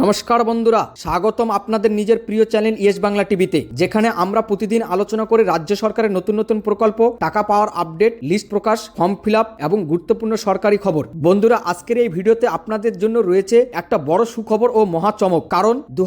নমস্কার বন্ধুরা, স্বাগতম আপনাদের নিজের প্রিয় চ্যানেল ইয়েস বাংলা টিভিতে, যেখানে আমরা প্রতিদিন আলোচনা করে রাজ্য সরকারের নতুন নতুন প্রকল্প, টাকা পাওয়ার আপডেট, লিস্ট প্রকাশ, ফর্ম ফিল এবং গুরুত্বপূর্ণ সরকারি খবর। বন্ধুরা, আজকের এই ভিডিওতে আপনাদের জন্য রয়েছে একটা বড় সুখবর ও মহা চমক কারণ দু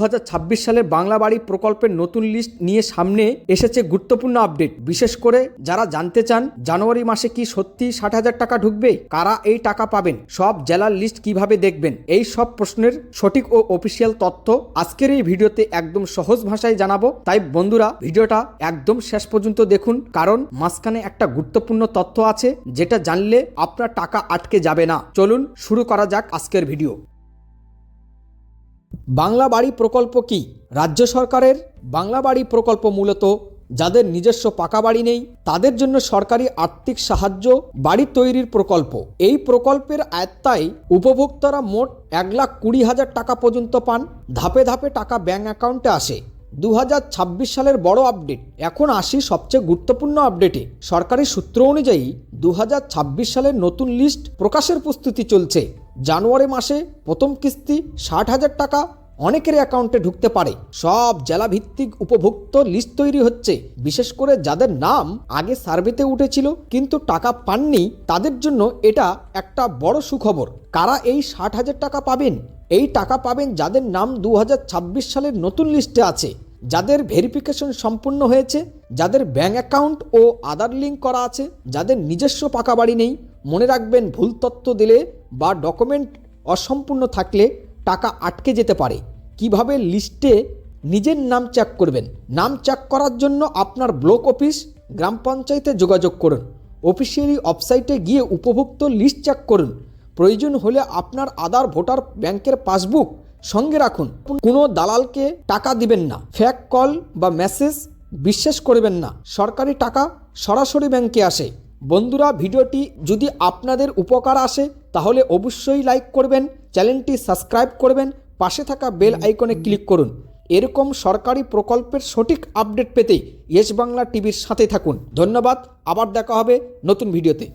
সালের বাংলা বাড়ি প্রকল্পের নতুন লিস্ট নিয়ে সামনে এসেছে গুরুত্বপূর্ণ আপডেট। বিশেষ করে যারা জানতে চান জানুয়ারি মাসে কি সত্যি ষাট হাজার টাকা ঢুকবে, কারা এই টাকা পাবেন, সব জেলার লিস্ট কীভাবে দেখবেন, এই সব প্রশ্নের সঠিক ও অফিসিয়াল তথ্য আজকের এই ভিডিওতে একদম সহজ ভাষায় জানাব। তাই বন্ধুরা, ভিডিওটা একদম শেষ পর্যন্ত দেখুন, কারণ মাঝখানে একটা গুরুত্বপূর্ণ তথ্য আছে, যেটা জানলে আপনার টাকা আটকে যাবে না। চলুন শুরু করা যাক আজকের ভিডিও। বাংলা বাড়ি প্রকল্প কি? রাজ্য সরকারের বাংলা বাড়ি প্রকল্প মূলত যাদের নিজস্ব পাকা বাড়ি নেই, তাদের জন্য সরকারি আর্থিক সাহায্য, বাড়ি তৈরির প্রকল্প। এই প্রকল্পের আয়ত্তায় উপভোক্তারা মোট এক লাখ কুড়ি হাজার টাকা পর্যন্ত পান। ধাপে ধাপে টাকা ব্যাঙ্ক অ্যাকাউন্টে আসে। দু হাজার ছাব্বিশ সালের বড় আপডেট। এখন আসি সবচেয়ে গুরুত্বপূর্ণ আপডেটে। সরকারি সূত্র অনুযায়ী দু হাজার ছাব্বিশ সালের নতুন লিস্ট প্রকাশের প্রস্তুতি চলছে। জানুয়ারি মাসে প্রথম কিস্তি ষাট হাজার টাকা অনেকের অ্যাকাউন্টে ঢুকতে পারে। সব জেলা ভিত্তিক উপভোক্ত লিস্ট তৈরি হচ্ছে। বিশেষ করে যাদের নাম আগে সার্ভেতে উঠেছিল কিন্তু টাকা পাননি, তাদের জন্য এটা একটা বড় সুখবর। কারা এই ষাট হাজার টাকা পাবেন? এই টাকা পাবেন যাদের নাম দু হাজার ছাব্বিশ সালের নতুন লিস্টে আছে। যাদের ভেরিফিকেশন সম্পূর্ণ হয়েছে, যাদের ব্যাঙ্ক অ্যাকাউন্ট ও আধার লিঙ্ক করা আছে, যাদের নিজস্ব পাকা বাড়ি নেই। মনে রাখবেন, ভুল তথ্য দিলে বা ডকুমেন্ট অসম্পূর্ণ থাকলে টাকা আটকে যেতে পারে। কীভাবে লিস্টে নিজের নাম চেক করবেন? নাম চেক করার জন্য আপনার ব্লক অফিস গ্রাম পঞ্চায়েতে যোগাযোগ করুন। অফিসিয়ালি ওয়েবসাইটে গিয়ে উপভোক্ত লিস্ট চেক করুন। প্রয়োজন হলে আপনার আধার, ভোটার, ব্যাংকের পাসবুক সঙ্গে রাখুন। কোনো দালালকে টাকা দিবেন না। ফ্যাক কল বা মেসেজ বিশ্বাস করবেন না। সরকারি টাকা সরাসরি ব্যাংকে আসে। বন্ধুরা ভিডিওটি যদি আপনাদের উপকার আসে তাহলে অবশ্যই লাইক করবেন চ্যানেলটি সাবস্ক্রাইব করবেন পাশে থাকা বেল আইকনে ক্লিক করুন। এরকম সরকারি প্রকল্পের সঠিক আপডেট পেতে ইয়েস বাংলা টিভির সাথে থাকুন। ধন্যবাদ আবার দেখা হবে নতুন ভিডিওতে